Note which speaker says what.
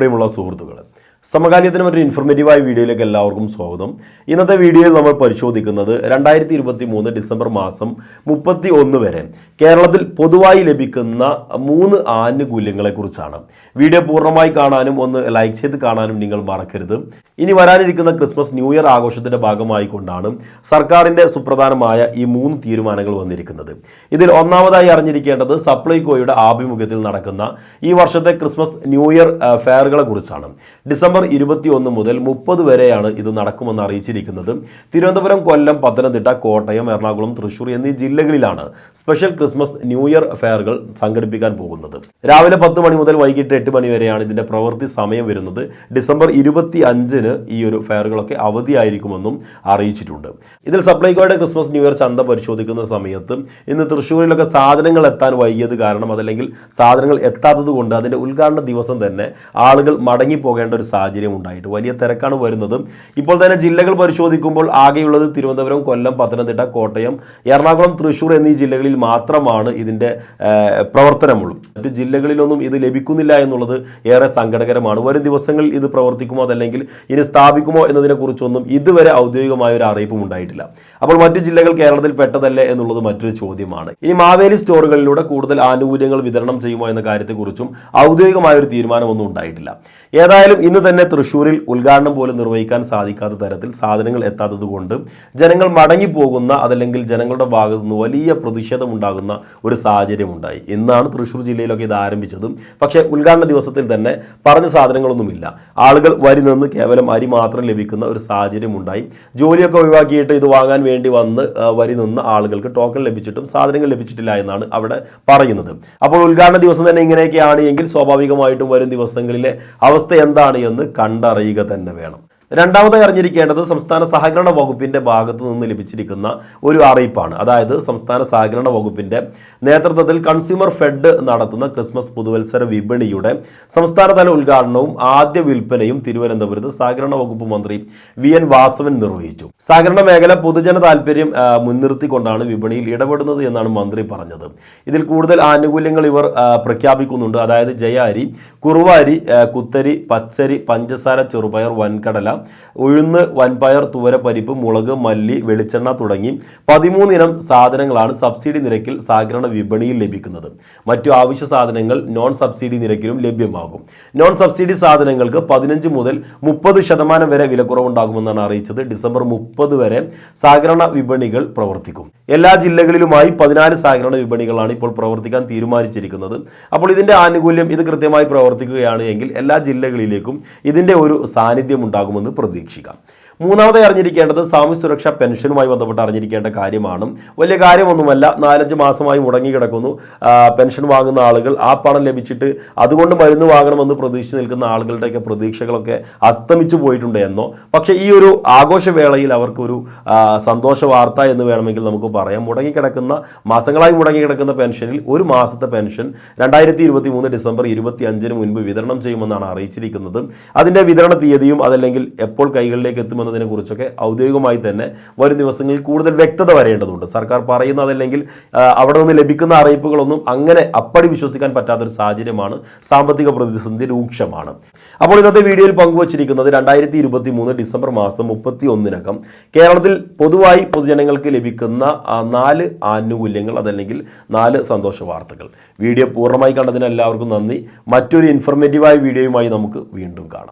Speaker 1: പ്രിയമുള്ള സുഹൃത്തുക്കളെ സമകാലീനത്തിന് മറ്റൊരു ഇൻഫർമേറ്റീവായ വീഡിയോയിലേക്ക് എല്ലാവർക്കും സ്വാഗതം. ഇന്നത്തെ വീഡിയോയിൽ നമ്മൾ പരിശോധിക്കുന്നത് രണ്ടായിരത്തി ഇരുപത്തി മൂന്ന് ഡിസംബർ മാസം മുപ്പത്തി ഒന്ന് വരെ കേരളത്തിൽ പൊതുവായി ലഭിക്കുന്ന മൂന്ന് ആനുകൂല്യങ്ങളെക്കുറിച്ചാണ് വീഡിയോ പൂർണമായി കാണാനും ഒന്ന് ലൈക്ക് ചെയ്ത് കാണാനും നിങ്ങൾ മറക്കരുത്. ഇനി വരാനിരിക്കുന്ന ക്രിസ്മസ് ന്യൂ ഇയർ ആഘോഷത്തിന്റെ ഭാഗമായി കൊണ്ടാണ് സർക്കാരിന്റെ സുപ്രധാനമായ ഈ മൂന്ന് തീരുമാനങ്ങൾ വന്നിരിക്കുന്നത്. ഇതിൽ ഒന്നാമതായി അറിഞ്ഞിരിക്കേണ്ടത് സപ്ലൈകോയുടെ ആഭിമുഖ്യത്തിൽ നടക്കുന്ന ഈ വർഷത്തെ ക്രിസ്മസ് ന്യൂ ഇയർ ഫെയറുകളെ കുറിച്ചാണ്. ഡിസംബർ ഇരുപത്തി ഒന്ന് മുതൽ മുപ്പത് വരെയാണ് ഇത് നടക്കുമെന്ന് അറിയിച്ചിരിക്കുന്നത്. തിരുവനന്തപുരം കൊല്ലം പത്തനംതിട്ട കോട്ടയം എറണാകുളം തൃശൂർ എന്നീ ജില്ലകളിലാണ് സ്പെഷ്യൽ ക്രിസ്മസ് ന്യൂ ഇയർ ഫെയറുകൾ സംഘടിപ്പിക്കാൻ പോകുന്നത്. രാവിലെ പത്ത് മണി മുതൽ വൈകിട്ട് എട്ട് മണി വരെയാണ് ഇതിന്റെ പ്രവൃത്തി സമയം വരുന്നത്. ഡിസംബർ ഇരുപത്തി അഞ്ചിന് ഈ ഒരു ഫെയറുകളൊക്കെ അവധിയായിരിക്കുമെന്നും അറിയിച്ചിട്ടുണ്ട്. ഇതിൽ സപ്ലൈകോയുടെ ക്രിസ്മസ് ന്യൂ ഇയർ ചന്ത പരിശോധിക്കുന്ന സമയത്ത് ഇന്ന് തൃശ്ശൂരിലൊക്കെ സാധനങ്ങൾ എത്താൻ വൈകിയത് കാരണം അതല്ലെങ്കിൽ സാധനങ്ങൾ എത്താത്തത് കൊണ്ട് അതിന്റെ ഉദ്ഘാടന ദിവസം തന്നെ ആളുകൾ മടങ്ങി പോകേണ്ട ഒരു സാഹചര്യം ഉണ്ടായിട്ട് വലിയ തിരക്കാണ് വരുന്നത്. ഇപ്പോൾ തന്നെ ജില്ലകൾ പരിശോധിക്കുമ്പോൾ ആകെയുള്ളത് തിരുവനന്തപുരം കൊല്ലം പത്തനംതിട്ട കോട്ടയം എറണാകുളം തൃശ്ശൂർ എന്നീ ജില്ലകളിൽ മാത്രമാണ് ഇതിന്റെ പ്രവർത്തനമുള്ളൂ. മറ്റു ജില്ലകളിലൊന്നും ഇത് ലഭിക്കുന്നില്ല എന്നുള്ളത് ഏറെ സങ്കടകരമാണ്. വരും ദിവസങ്ങളിൽ ഇത് പ്രവർത്തിക്കുമോ അതല്ലെങ്കിൽ ഇനി സ്ഥാപിക്കുമോ എന്നതിനെ കുറിച്ചൊന്നും ഇതുവരെ ഔദ്യോഗികമായ ഒരു അറിയിപ്പും ഉണ്ടായിട്ടില്ല. അപ്പോൾ മറ്റു ജില്ലകൾ കേരളത്തിൽ പെട്ടതല്ലേ എന്നുള്ളത് മറ്റൊരു ചോദ്യമാണ്. ഇനി മാവേലി സ്റ്റോറുകളിലൂടെ കൂടുതൽ ആനുകൂല്യങ്ങൾ വിതരണം ചെയ്യുമോ എന്ന കാര്യത്തെക്കുറിച്ചും ഔദ്യോഗികമായ ഒരു തീരുമാനമൊന്നും ഉണ്ടായിട്ടില്ല. ഏതായാലും ഇന്ന് തന്നെ തൃശ്ശൂരിൽ ഉദ്ഘാടനം പോലും നിർവഹിക്കാൻ സാധിക്കാത്ത തരത്തിൽ സാധനങ്ങൾ എത്താത്തത് കൊണ്ട് ജനങ്ങൾ മടങ്ങിപ്പോകുന്ന അതല്ലെങ്കിൽ ജനങ്ങളുടെ ഭാഗത്തു നിന്ന് വലിയ പ്രതിഷേധം ഉണ്ടാകുന്ന ഒരു സാഹചര്യം ഉണ്ടായി ഇന്നാണ് തൃശ്ശൂർ ജില്ലയിലൊക്കെ ഇത് ആരംഭിച്ചത്. പക്ഷേ ഉദ്ഘാടന ദിവസത്തിൽ തന്നെ പറഞ്ഞ സാധനങ്ങളൊന്നുമില്ല. ആളുകൾ വരി നിന്ന് കേവലം അരി മാത്രം ലഭിക്കുന്ന ഒരു സാഹചര്യം ഉണ്ടായി ജോലിയൊക്കെ ഒഴിവാക്കിയിട്ട് ഇത് വാങ്ങാൻ വേണ്ടി വന്ന് വരി നിന്ന് ആളുകൾക്ക് ടോക്കൺ ലഭിച്ചിട്ടും സാധനങ്ങൾ ലഭിച്ചിട്ടില്ല എന്നാണ് അവിടെ പറയുന്നത്. അപ്പോൾ ഉദ്ഘാടന ദിവസം തന്നെ ഇങ്ങനെയൊക്കെയാണ് എങ്കിൽ സ്വാഭാവികമായിട്ടും വരും ദിവസങ്ങളിലെ അവസ്ഥ എന്താണ് എന്ന് കണ്ടറിയുക തന്നെ വേണം. രണ്ടാമതായി അറിഞ്ഞിരിക്കേണ്ടത് സംസ്ഥാന സഹകരണ വകുപ്പിന്റെ ഭാഗത്തു നിന്ന് ലഭിച്ചിരിക്കുന്ന ഒരു അറിയിപ്പാണ്. അതായത് സംസ്ഥാന സഹകരണ വകുപ്പിന്റെ നേതൃത്വത്തിൽ കൺസ്യൂമർ ഫെഡ് നടത്തുന്ന ക്രിസ്മസ് പുതുവത്സര വിപണിയുടെ സംസ്ഥാനതല ഉദ്ഘാടനവും ആദ്യ വിൽപ്പനയും തിരുവനന്തപുരത്ത് സഹകരണ വകുപ്പ് മന്ത്രി വി എൻ വാസവൻ നിർവഹിച്ചു. സഹകരണ മേഖല പൊതുജന താല്പര്യം മുൻനിർത്തിക്കൊണ്ടാണ് വിപണിയിൽ ഇടപെടുന്നത് എന്നാണ് മന്ത്രി പറഞ്ഞത്. ഇതിൽ കൂടുതൽ ആനുകൂല്യങ്ങൾ ഇവർ പ്രഖ്യാപിക്കുന്നുണ്ട്. അതായത് ജയാരി കുറുവാരി കുത്തരി പച്ചരി പഞ്ചസാര ചെറുപയർ വൻകടല ഉഴുന്ന് വൻപയർ തുവര പരിപ്പ് മുളക് മല്ലി വെളിച്ചെണ്ണ തുടങ്ങി പതിമൂന്നിനം സാധനങ്ങളാണ് സബ്സിഡി നിരക്കിൽ സഹകരണ വിപണിയിൽ ലഭിക്കുന്നത്. മറ്റു ആവശ്യ സാധനങ്ങൾ നോൺ സബ്സിഡി നിരക്കിലും ലഭ്യമാകും. നോൺ സബ്സിഡി സാധനങ്ങൾക്ക് പതിനഞ്ച് മുതൽ മുപ്പത് ശതമാനം വരെ വിലക്കുറവുണ്ടാകുമെന്നാണ് അറിയിച്ചത്. ഡിസംബർ മുപ്പത് വരെ സാഗരണ വിപണികൾ പ്രവർത്തിക്കും. എല്ലാ ജില്ലകളിലുമായി പതിനാല് സാഗരണ വിപണികളാണ് ഇപ്പോൾ പ്രവർത്തിക്കാൻ തീരുമാനിച്ചിരിക്കുന്നത്. അപ്പോൾ ഇതിന്റെ ആനുകൂല്യം ഇത് കൃത്യമായി പ്രവർത്തിക്കുകയാണ് എങ്കിൽ എല്ലാ ജില്ലകളിലേക്കും ഇതിന്റെ ഒരു സാന്നിധ്യം ഉണ്ടാകുമെന്ന് പ്രതീക്ഷിക്കാം മൂന്നാമതായി അറിഞ്ഞിരിക്കേണ്ടത് സാമൂഹ്യ സുരക്ഷാ പെൻഷനുമായി ബന്ധപ്പെട്ട് അറിഞ്ഞിരിക്കേണ്ട കാര്യമാണ്. വലിയ കാര്യമൊന്നുമല്ല നാലഞ്ച് മാസമായി മുടങ്ങി കിടക്കുന്നു. പെൻഷൻ വാങ്ങുന്ന ആളുകൾ ആ പണം ലഭിച്ചിട്ട് അതുകൊണ്ട് മരുന്ന് വാങ്ങണമെന്ന് പ്രതീക്ഷിച്ച് നിൽക്കുന്ന ആളുകളുടെയൊക്കെ പ്രതീക്ഷകളൊക്കെ അസ്തമിച്ചു പോയിട്ടുണ്ട് എന്നോ. പക്ഷേ ഈ ഒരു ആഘോഷവേളയിൽ അവർക്കൊരു സന്തോഷ വാർത്ത എന്ന് വേണമെങ്കിൽ നമുക്ക് പറയാം. മുടങ്ങിക്കിടക്കുന്ന മാസങ്ങളായി മുടങ്ങിക്കിടക്കുന്ന പെൻഷനിൽ ഒരു മാസത്തെ പെൻഷൻ രണ്ടായിരത്തി ഇരുപത്തി മൂന്ന് ഡിസംബർ ഇരുപത്തി അഞ്ചിന് മുൻപ് വിതരണം ചെയ്യുമെന്നാണ് അറിയിച്ചിരിക്കുന്നത്. അതിന്റെ വിതരണ തീയതിയും അതല്ലെങ്കിൽ എപ്പോൾ കൈകളിലേക്ക് എത്തുമെന്നതിനെ കുറിച്ചൊക്കെ ഔദ്യോഗികമായി തന്നെ വരും ദിവസങ്ങളിൽ കൂടുതൽ വ്യക്തത വരേണ്ടതുണ്ട്. സർക്കാർ പറയുന്നതല്ലെങ്കിൽ അവിടെ നിന്ന് ലഭിക്കുന്ന അറിയിപ്പുകളൊന്നും അങ്ങനെ അപ്പടി വിശ്വസിക്കാൻ പറ്റാത്തൊരു സാഹചര്യമാണ്. സാമ്പത്തിക പ്രതിസന്ധി രൂക്ഷമാണ്. അപ്പോൾ ഇന്നത്തെ വീഡിയോയിൽ പങ്കുവച്ചിരിക്കുന്നത് രണ്ടായിരത്തി ഇരുപത്തി മൂന്ന് ഡിസംബർ മാസം മുപ്പത്തി ഒന്നിനകം കേരളത്തിൽ പൊതുവായി പൊതുജനങ്ങൾക്ക് ലഭിക്കുന്ന നാല് ആനുകൂല്യങ്ങൾ അതല്ലെങ്കിൽ നാല് സന്തോഷ വാർത്തകൾ വീഡിയോ പൂർണമായി കണ്ടതിന് എല്ലാവർക്കും നന്ദി. മറ്റൊരു ഇൻഫർമേറ്റീവായ വീഡിയോയുമായി നമുക്ക് വീണ്ടും കാണാം.